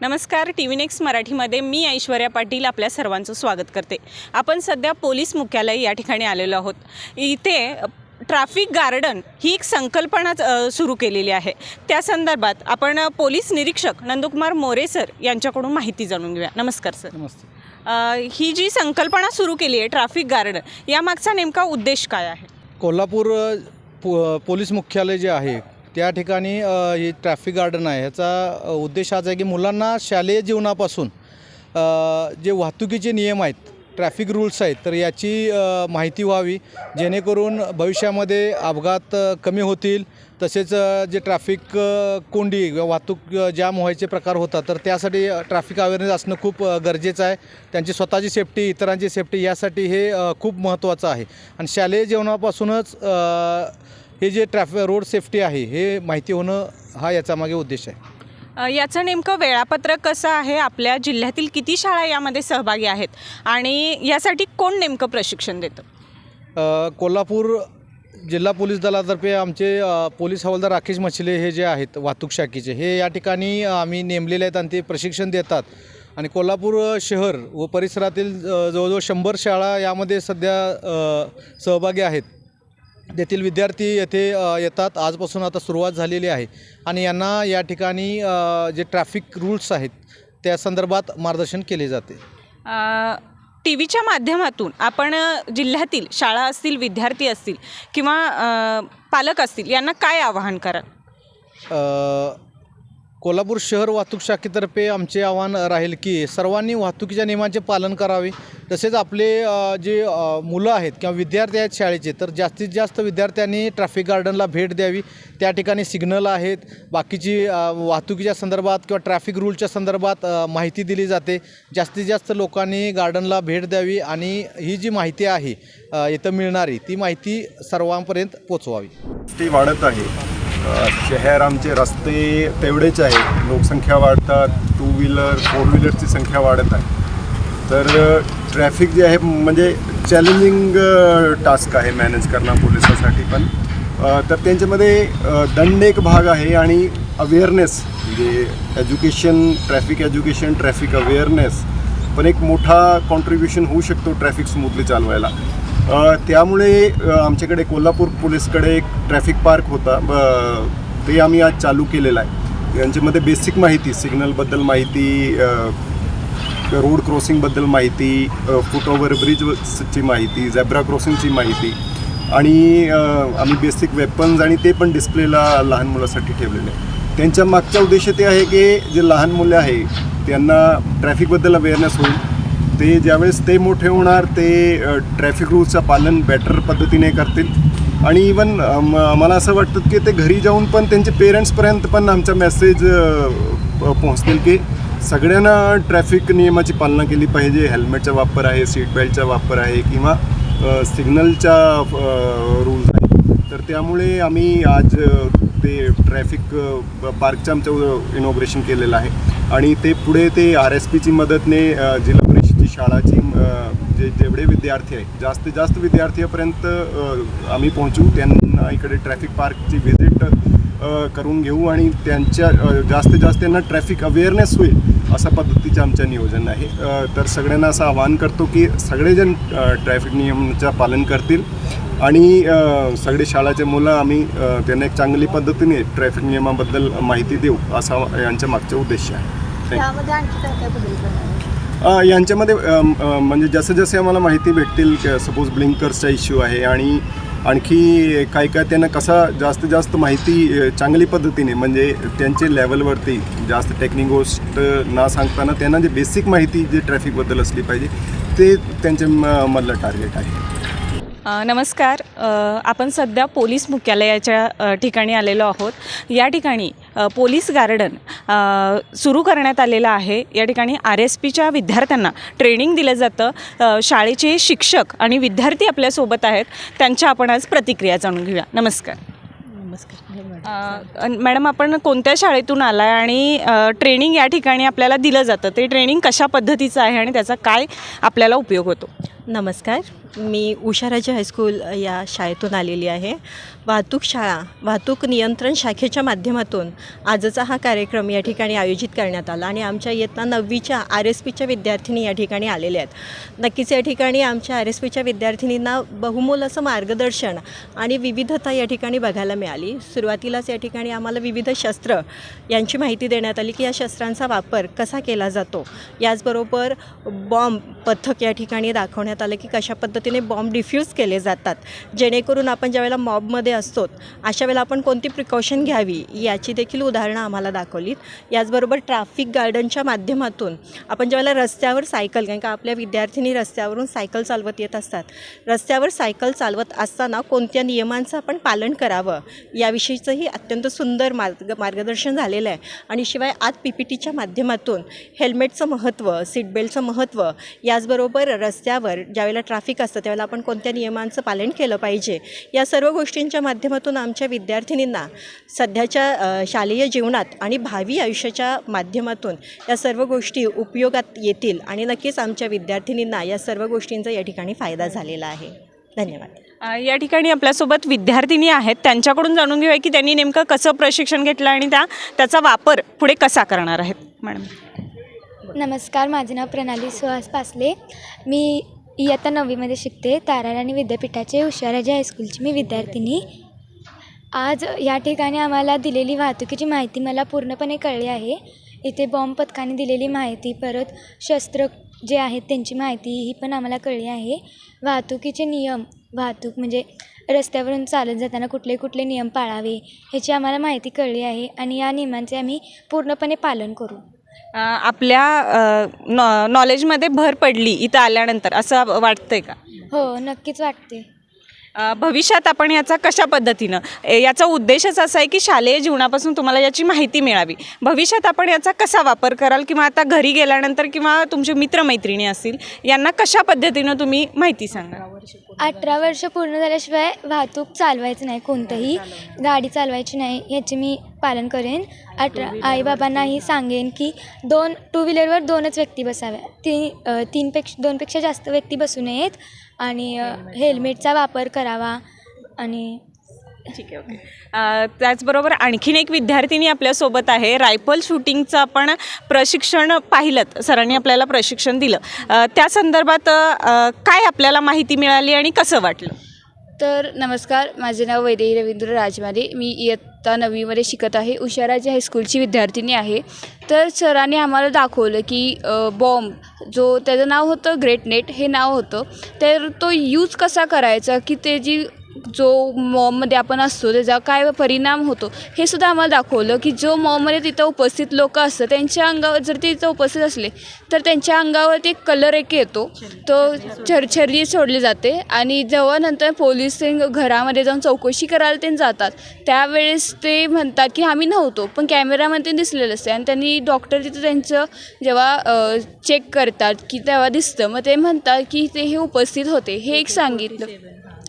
नमस्कार T V next मराठीमध्ये मी ऐश्वर्या पाटील आपल्या सर्वांचं स्वागत करते. आपण सध्या पोलीस मुख्यालय या ठिकाणी आलेलो आहोत. इथे ट्रॅफिक गार्डन ही एक संकल्पना सुरू केलेली आहे. त्या संदर्भात आपण पोलीस निरीक्षक नंदकुमार मोरे सर यांच्याकडून माहिती जाणून घेऊया. नमस्कार सर. नमस्ते. अ, ही जी संकल्पना सुरू केली आहे ट्रॅफिक गार्डन यामागचा नेमका उद्देश काय आहे? कोल्हापूर पो पोलीस मुख्यालय जे आहे त्या ठिकाणी हे ट्रॅफिक गार्डन आहे. ह्याचा उद्देश हाच आहे की मुलांना शालेय जीवनापासून जे वाहतुकीचे नियम आहेत ट्रॅफिक रूल्स आहेत तर याची माहिती व्हावी. जेणेकरून भविष्यामध्ये अपघात कमी होतील. तसेच जे ट्रॅफिक कोंडी किंवा वाहतूक जाम व्हायचे प्रकार होतात तर त्यासाठी ट्रॅफिक अवेअरनेस असणं खूप गरजेचं आहे. त्यांची स्वतःची सेफ्टी इतरांची सेफ्टी यासाठी हे खूप महत्त्वाचं आहे. आणि शालेय जीवनापासूनच हे जे ट्रॅफिक रोड सेफ्टी आहे हे माहिती होणं हा याचा मागे उद्देश आहे. अ, याचं नेमकं वेळापत्रक कसं आहे? आपल्या जिल्ह्यातील किती शाळा यामध्ये सहभागी आहेत? आणि यासाठी कोण नेमकं प्रशिक्षण देतं? अ, कोल्हापूर जिल्हा पोलीस दलातर्फे आमचे अ, पोलीस हवालदार राकेश मछले हे जे आहेत वाहतूक शाखेचे हे या ठिकाणी आम्ही नेमलेले आहेत आणि ते प्रशिक्षण देतात. आणि कोल्हापूर शहर व परिसरातील अ, जवळजवळ शंभर शाळा यामध्ये सध्या अ, सहभागी आहेत. तेथील विद्यार्थी येथे येतात. आजपासून आता सुरुवात झालेली आहे. आणि यांना या ठिकाणी जे ट्रॅफिक रूल्स आहेत त्या संदर्भात मार्गदर्शन केले जाते. टी व्हीच्या माध्यमातून आपण जिल्ह्यातील शाळा असतील विद्यार्थी असतील किंवा पालक असतील यांना काय आवाहन कराल? कोल्हापूर शहर वाहतूक शाखेतर्फे आमचे आव्हान राहील की सर्वांनी वाहतुकीच्या नियमांचे पालन करावे. तसेच आपले जे मुलं आहेत किंवा विद्यार्थी आहेत शाळेचे तर जास्तीत जास्त विद्यार्थ्यांनी ट्रॅफिक गार्डनला भेट द्यावी. त्या ठिकाणी सिग्नल आहेत. बाकीची वाहतुकीच्या संदर्भात किंवा ट्रॅफिक रूलच्या संदर्भात माहिती दिली जाते. जास्तीत जास्त लोकांनी गार्डनला भेट द्यावी आणि ही जी माहिती आहे इथं मिळणारी ती माहिती सर्वांपर्यंत पोचवावी ती वाढत आहे. शहर आमचे रस्ते तेवढेच आहेत. लोकसंख्या वाढतात. टू व्हीलर फोर व्हीलरची संख्या वाढत आहे. तर ट्रॅफिक जे आहे म्हणजे चॅलेंजिंग टास्क आहे मॅनेज करणं पोलिसासाठी पण. तर त्यांच्यामध्ये दंड एक भाग आहे आणि अवेअरनेस म्हणजे education traffic education traffic awareness पण एक मोठा कॉन्ट्रीब्युशन होऊ शकतो ट्रॅफिक स्मूथली चालवायला. त्यामुळे आमच्याकडे कोल्हापूर पोलीसकडे एक ट्रॅफिक पार्क होता. ब- ते आम्ही आज चालू केलेलं आहे. यांच्यामध्ये बेसिक माहिती सिग्नलबद्दल माहिती रोड क्रॉसिंगबद्दल माहिती फुट ओव्हर ब्रिजची माहिती झॅब्रा क्रॉसिंगची माहिती आणि आम्ही बेसिक वेपन्स आणि ते पण डिस्प्लेला लहान मुलासाठी ठेवलेले आहे. त्यांच्या मागचा उद्देश ते आहे की जे लहान मुले आहे त्यांना ट्रॅफिकबद्दल अवेअरनेस होईल. ते ज्यावेळेस ते मोठे होणार ते ट्रॅफिक रूल्सचं पालन बेटर पद्धतीने करतील. आणि इवन मला असं वाटतं की ते घरी जाऊन पण त्यांचे पेरेंट्सपर्यंत पण आमचा मेसेज पोहोचतील की सगळ्यांना ट्रॅफिक नियमाची पालना केली पाहिजे. हेल्मेटचा वापर आहे सीट बेल्टचा वापर आहे किंवा सिग्नलच्या रूल्स आहे. तर त्यामुळे आम्ही आज ते ट्रॅफिक पार्कचं आमचं इनॉग्रेशन केलेलं आहे. आणि ते पुढे ते आर एस पीची मदतने जिल्हा आमची शाळाची जे जेवढे विद्यार्थी आहेत जास्तीत जास्त विद्यार्थीपर्यंत आम्ही पोहोचू त्यांना इकडे ट्रॅफिक पार्कची व्हिजिट करून घेऊ आणि त्यांच्या जास्तीत जास्त त्यांना ट्रॅफिक अवेअरनेस होईल अशा पद्धतीचं आमचं नियोजन आहे. तर सगळ्यांना असं आवाहन करतो की सगळेजण ट्रॅफिक नियमाचं पालन करतील आणि सगळे शाळाचे मुलं आम्ही त्यांना एक चांगली पद्धतीने ट्रॅफिक नियमाबद्दल माहिती देऊ असा यांच्या मागचा उद्देश आहे. यांच्यामध्ये म्हणजे जसे जसे आम्हाला माहिती भेटतील सपोज ब्लिंकर्सचा इश्यू आहे आणि आणखी काय काय त्यांना कसा जास्तीत जास्त माहिती चांगली पद्धतीने म्हणजे त्यांचे लेवलवरती जास्त टेक्निक गोष्ट ना सांगताना त्यांना जे बेसिक माहिती जे ट्रॅफिकबद्दल असली पाहिजे ते त्यांच्या मधलं टार्गेट आहे. नमस्कार. आपण सध्या पोलीस मुख्यालयाच्या ठिकाणी आलेलो आहोत. या ठिकाणी पोलीस गार्डन सुरू करण्यात आलेलं आहे. या ठिकाणी आर एस पीच्या विद्यार्थ्यांना ट्रेनिंग दिलं जातं. शाळेचे शिक्षक आणि विद्यार्थी आपल्यासोबत आहेत. त्यांच्या आपण आज प्रतिक्रिया जाणून घेऊया. नमस्कार. नमस्कार. मॅडम आपण कोणत्या शाळेतून आला आहे आणि ट्रेनिंग या ठिकाणी आपल्याला दिलं जातं? ते ट्रेनिंग कशा पद्धतीचं आहे आणि त्याचा काय आपल्याला उपयोग होतो? नमस्कार. मी उषाराजी हायस्कूल या शाळेतून आलेली आहे. वाहतूक शाळा वाहतूक नियंत्रण शाखेच्या माध्यमातून आजचा हा कार्यक्रम या ठिकाणी आयोजित करण्यात आला आणि आमच्या इयत्ता नववीच्या आर एस पीच्या विद्यार्थिनी या ठिकाणी आलेल्या आहेत. नक्कीच या ठिकाणी आमच्या आर एस पीच्या विद्यार्थिनींना बहुमोल असं मार्गदर्शन आणि विविधता या ठिकाणी बघायला मिळाली. सुरुवातीलाच या ठिकाणी आम्हाला विविध शस्त्र यांची माहिती देण्यात आली की या शस्त्रांचा वापर कसा केला जातो. याचबरोबर बॉम्ब पथक या ठिकाणी दाखवण्यात आलं की कशा पद्धतीने बॉम्ब डिफ्यूज केले जातात. जेणेकरून आपण ज्यावेळेला मॉबमध्ये असतो अशा वेळेला आपण कोणती प्रिकॉशन घ्यावी याची देखील उदाहरणं आम्हाला दाखवलीत. याचबरोबर ट्रॅफिक गार्डनच्या माध्यमातून आपण ज्यावेळेला रस्त्यावर सायकल कारण का आपल्या विद्यार्थिनी रस्त्यावरून सायकल चालवत येत असतात. रस्त्यावर सायकल चालवत असताना कोणत्या नियमांचं आपण पालन करावं याविषयीचंही अत्यंत सुंदर मार्ग मार्गदर्शन झालेलं आहे. आणि शिवाय आज पी पी टीच्या माध्यमातून हेल्मेटचं महत्त्व सीट बेल्टचं महत्त्व याचबरोबर रस्त्यावर ज्यावेळेला ट्रॅफिक असतं त्यावेळेला आपण कोणत्या नियमांचं पालन केलं पाहिजे? या सर्व गोष्टींच्या माध्यमातून आमच्या विद्यार्थिनींना सध्याच्या शालेय जीवनात आणि भावी आयुष्याच्या माध्यमातून या सर्व गोष्टी उपयोगात येतील आणि नक्कीच आमच्या विद्यार्थिनींना या सर्व गोष्टींचा या ठिकाणी फायदा झालेला आहे. धन्यवाद. या ठिकाणी आपल्यासोबत विद्यार्थिनी आहेत. त्यांच्याकडून जाणून घेऊया की त्यांनी नेमकं कसं प्रशिक्षण घेतलं आणि त्या त्याचा वापर पुढे कसा करणार आहेत. मॅडम. नमस्कार माझे नाव प्रणाली सुहास पासले. मी इयत्ता नववीमध्ये शिकते. ताराराणी विद्यापीठाचे हुशाराजी हायस्कूलची मी विद्यार्थिनी. आज या ठिकाणी आम्हाला दिलेली वाहतुकीची माहिती मला पूर्णपणे कळली आहे. इथे बॉम्ब पथकाने दिलेली माहिती परत शस्त्र जे आहेत त्यांची माहिती ही पण आम्हाला कळली आहे. वाहतुकीचे नियम वाहतूक म्हणजे रस्त्यावरून चालत जाताना कुठले कुठले नियम पाळावे ह्याची आम्हाला माहिती कळली आहे आणि या नियमांचे आम्ही पूर्णपणे पालन करू. आपल्या नॉ नॉलेजमध्ये भर पडली इथं आल्यानंतर असं वाटतंय का? हो नक्कीच वाटते अ, भविष्यात आपण याचा कशा पद्धतीनं ए, याचा उद्देशच असा आहे की शालेय जीवनापासून तुम्हाला याची माहिती मिळावी. भविष्यात आपण याचा कसा वापर कराल किंवा आता घरी गेल्यानंतर किंवा तुमचे मित्रमैत्रिणी असतील यांना कशा पद्धतीनं तुम्ही माहिती सांगा अठरा वर्ष पूर्ण झाल्याशिवाय वाहतूक चालवायचं नाही कोणतंही गाडी चालवायची नाही याचे मी पालन करेन. अठरा आईबाबांनाही सांगेन की दोन टू व्हीलरवर दोनच व्यक्ती बसाव्या. ती तीनपेक्षा दोनपेक्षा जास्त व्यक्ती बसू नयेत. आणि हेल्मेटचा वापर करावा. आणि ठीक आहे ओके. त्याचबरोबर आणखीन एक विद्यार्थिनी आपल्यासोबत आहे. रायफल शूटिंगचं आपण प्रशिक्षण पाहिलं सरांनी आपल्याला प्रशिक्षण दिलं. त्या संदर्भात काय आपल्याला माहिती मिळाली आणि कसं वाटलं? तर नमस्कार. माझे नाव वैदेही रवींद्र राजमारे. मी आत्ता नववीमध्ये शिकत आहे. उषाराजी हायस्कूलची विद्यार्थिनी आहे. तर सरांनी आम्हाला दाखवलं की बॉम्ब जो त्याचं नाव होतं ग्रेट नेट हे नाव होतं. तर तो यूज कसा करायचा? की ते जी जो मॉममध्ये आपण असतो त्याचा काय परिणाम होतो हे सुद्धा आम्हाला दाखवलं की जो मॉममध्ये तिथं उपस्थित लोक असतात त्यांच्या अंगावर जर ते तिथं उपस्थित असले तर त्यांच्या अंगावरती एक कलर एक येतो. तो छरछरी सोडली जाते आणि जेव्हा नंतर पोलीस घरामध्ये जाऊन चौकशी करायला ते जातात त्यावेळेस ते म्हणतात की आम्ही नव्हतो पण कॅमेरामध्ये दिसलेलं असते आणि त्यांनी डॉक्टर तिथं त्यांचं जेव्हा चेक करतात की तेव्हा दिसतं मग ते म्हणतात की ते हे उपस्थित होते हे एक सांगितलं.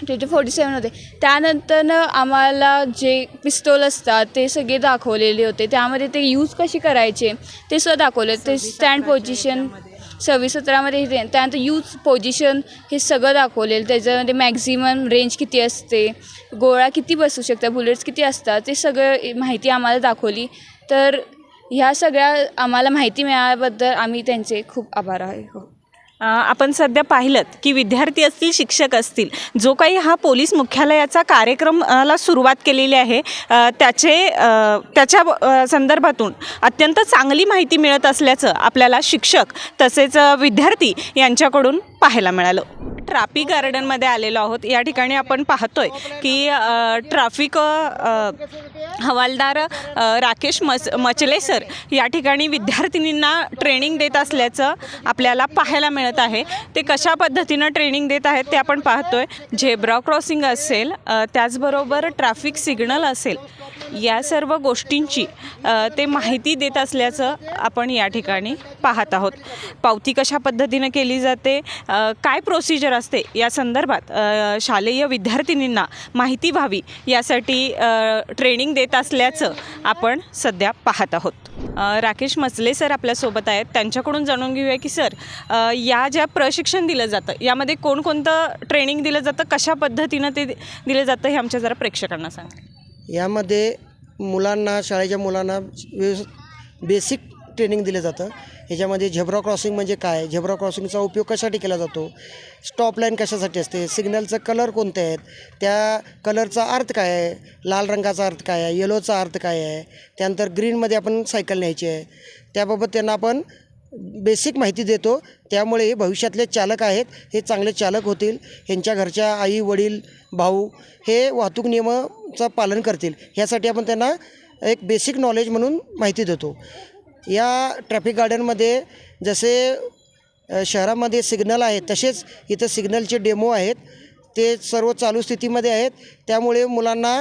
ट्वेंटी फोर्टी सेवन होते. त्यानंतर आम्हाला जे पिस्तोल असतात ते सगळे दाखवलेले होते. त्यामध्ये ते यूज कशी करायचे ते सुद्धा दाखवले. ते स्टँड पोझिशन सव्वीस सतरामध्ये त्यानंतर यूज पोझिशन हे सगळं दाखवलेलं. त्याच्यामध्ये मॅक्झिमम रेंज किती असते गोळा किती बसू शकतात बुलेट्स किती असतात ते सगळं माहिती आम्हाला दाखवली. तर ह्या सगळ्या आम्हाला माहिती मिळाल्याबद्दल आम्ही त्यांचे खूप आभार आहे. हो. आपण सध्या पाहिलं की विद्यार्थी असतील शिक्षक असतील जो काही हा पोलीस मुख्यालयाचा कार्यक्रमाला सुरुवात केलेली आहे त्याचे त्याच्या संदर्भातून अत्यंत चांगली माहिती मिळत असल्याचं आपल्याला शिक्षक तसेच विद्यार्थी यांच्याकडून पाहायला मिळालं. ट्राफी गार्डनमध्ये आलेलो आहोत. या ठिकाणी आपण पाहतोय की ट्राफिक हवालदार राकेश मच मचले सर या ठिकाणी विद्यार्थिनींना ट्रेनिंग देत असल्याचं आपल्याला पाहायला मिळत आहे. ते कशा पद्धतीनं ट्रेनिंग देत आहेत ते आपण पाहतोय. झेब्रा क्रॉसिंग असेल त्याचबरोबर ट्रॅफिक सिग्नल असेल. या सर्व गोष्टींची ते माहिती देत असल्याचं आपण या ठिकाणी पाहत आहोत. पावती कशा पद्धतीनं केली जाते काय प्रोसिजर असते या संदर्भात शालेय विद्यार्थिनींना माहिती व्हावी यासाठी ट्रेनिंग देत असल्याचं आपण सध्या पाहत आहोत. राकेश मचले सर आपल्यासोबत आहेत. त्यांच्याकडून जाणून घेऊया की सर या ज्या प्रशिक्षण दिलं जातं यामध्ये कोणकोणतं ट्रेनिंग दिलं जातं कशा पद्धतीनं ते दिलं जातं हे आमच्या जरा प्रेक्षकांना सांगा. यामध्ये मुलांना शाळेच्या मुलांना व्यवस बेसिक ट्रेनिंग दिलं जातं. ह्याच्यामध्ये झेब्रा क्रॉसिंग म्हणजे काय? झेब्रा क्रॉसिंगचा उपयोग कशासाठी केला जातो? स्टॉप लाईन कशासाठी असते? सिग्नलचं कलर कोणते आहेत? त्या कलरचा अर्थ काय आहे? लाल रंगाचा अर्थ काय आहे? येलोचा अर्थ काय आहे? त्यानंतर ग्रीनमध्ये आपण सायकल न्यायची आहे. त्याबाबत त्यांना आपण बेसिक माहिती देतो. त्यामुळे हे भविष्यातले चालक आहेत हे चांगले चालक होतील. ह्यांच्या घरच्या आई वडील भाऊ हे वाहतूक नियमाचं पालन करतील. ह्यासाठी आपण त्यांना एक बेसिक नॉलेज म्हणून माहिती देतो. या ट्रॅफिक गार्डनमध्ये जसे शहरामध्ये सिग्नल आहेत तसेच इथं सिग्नलचे डेमो आहेत. ते सर्व चालू स्थितीमध्ये आहेत. त्यामुळे मुलांना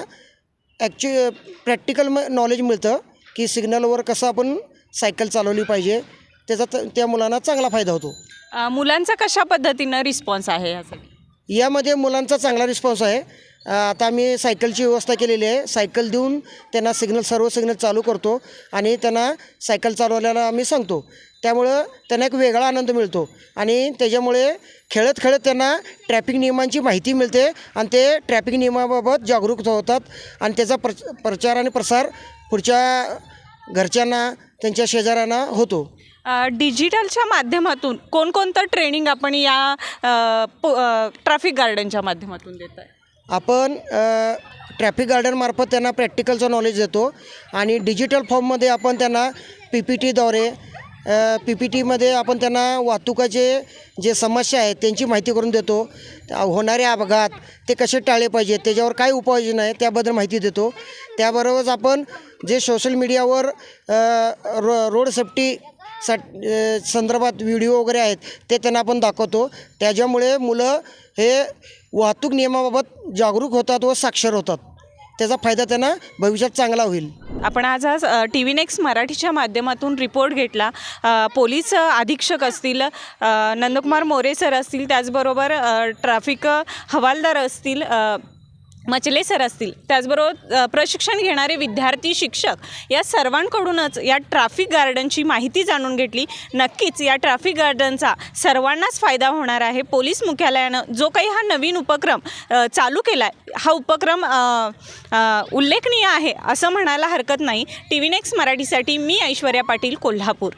ॲक्च्यु प्रॅक्टिकल म नॉलेज मिळतं की सिग्नलवर कसं आपण सायकल चालवली पाहिजे. त्याचा त्या मुलांना चांगला फायदा होतो. अ, मुलांचा कशा पद्धतीनं रिस्पॉन्स आहे यासाठी यामध्ये मुलांचा चांगला रिस्पॉन्स आहे. अ, आता आम्ही सायकलची व्यवस्था केलेली आहे. सायकल देऊन त्यांना सिग्नल सर्व सिग्नल चालू करतो आणि त्यांना सायकल चालवल्याला आम्ही सांगतो. त्यामुळं त्यांना एक वेगळा आनंद मिळतो आणि त्याच्यामुळे खेळत खेळत त्यांना ट्रॅफिक नियमांची माहिती मिळते आणि ते ट्रॅफिक नियमाबाबत जागरूक होतात आणि त्याचा प्र प्रचार आणि प्रसार पुढच्या घरच्यांना त्यांच्या शेजाऱ्यांना होतो. डिजिटलच्या माध्यमातून कोणकोणतं ट्रेनिंग आपण या ट्रॅफिक गार्डनच्या माध्यमातून देत आहे? आपण ट्रॅफिक गार्डनमार्फत त्यांना प्रॅक्टिकलचं नॉलेज देतो आणि डिजिटल फॉर्ममध्ये आपण त्यांना पी पी टीद्वारे पी पी टीमध्ये आपण त्यांना वाहतुकाचे जे समस्या आहेत त्यांची माहिती करून देतो. होणारे अपघात ते कसे टाळले पाहिजेत त्याच्यावर काय उपाययोजना आहे त्याबद्दल माहिती देतो. त्याबरोबरच आपण जे सोशल मीडियावर रो रोड सेफ्टी सा संदर्भात व्हिडिओ वगैरे आहेत ते त्यांना आपण दाखवतो. त्याच्यामुळे मुलं हे वाहतूक नियमाबाबत जागरूक होतात व साक्षर होतात. त्याचा फायदा त्यांना भविष्यात चांगला होईल. आपण आज आज टी व्ही नेक्स्ट मराठीच्या माध्यमातून रिपोर्ट घेतला. पोलीस अधीक्षक असतील नंदकुमार मोरे सर असतील त्याचबरोबर ट्राफिक ट्रॅफिक हवालदार असतील मचले सर असतील. त्याचबरोबर प्रशिक्षण घेणारे विद्यार्थी शिक्षक या सर्वांकडूनच या ट्रॅफिक गार्डनची माहिती जाणून घेतली. नक्कीच या ट्रॅफिक गार्डनचा सर्वांनाच फायदा होणार आहे. पोलीस मुख्यालयानं जो काही हा नवीन उपक्रम चालू केला आहे हा उपक्रम उल्लेखनीय आहे असं म्हणायला हरकत नाही. टी व्ही नेक्स्ट मराठीसाठी मी ऐश्वर्या पाटील कोल्हापूर.